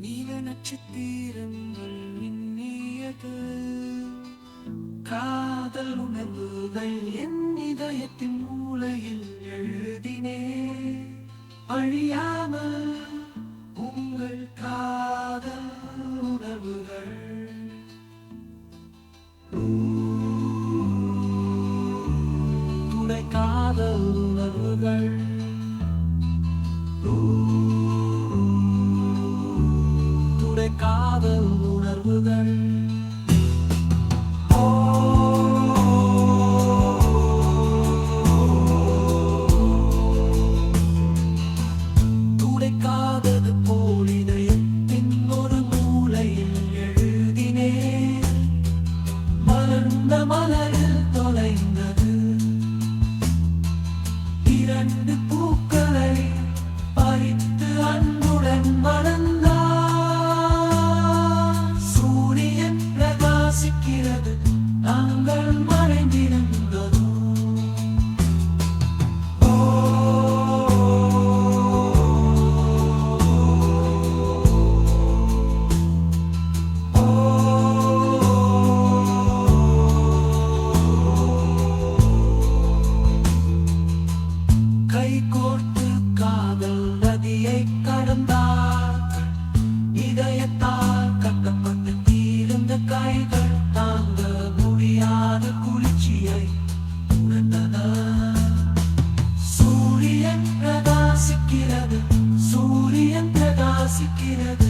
நீல நட்சத்திரங்கள் மின்னியது. காதல் உணர்வுகள் என் இதயத்தின் மூலையில் எழுதினே. அழியாமல் உங்கள் காதல் உணர்வுகள். துணை காதல் உணர்வுகள். காதல் துடைக்காதது போல் இதயத்தின் ஒரு மூலையில் எழுதினேன். மலர்ந்த மலர் வாசிக்கிறது நாங்கள் மறைந்திருந்ததோ கை கோர்த்து காதல் நதியை கடந்தார். இதயத்தை seguir.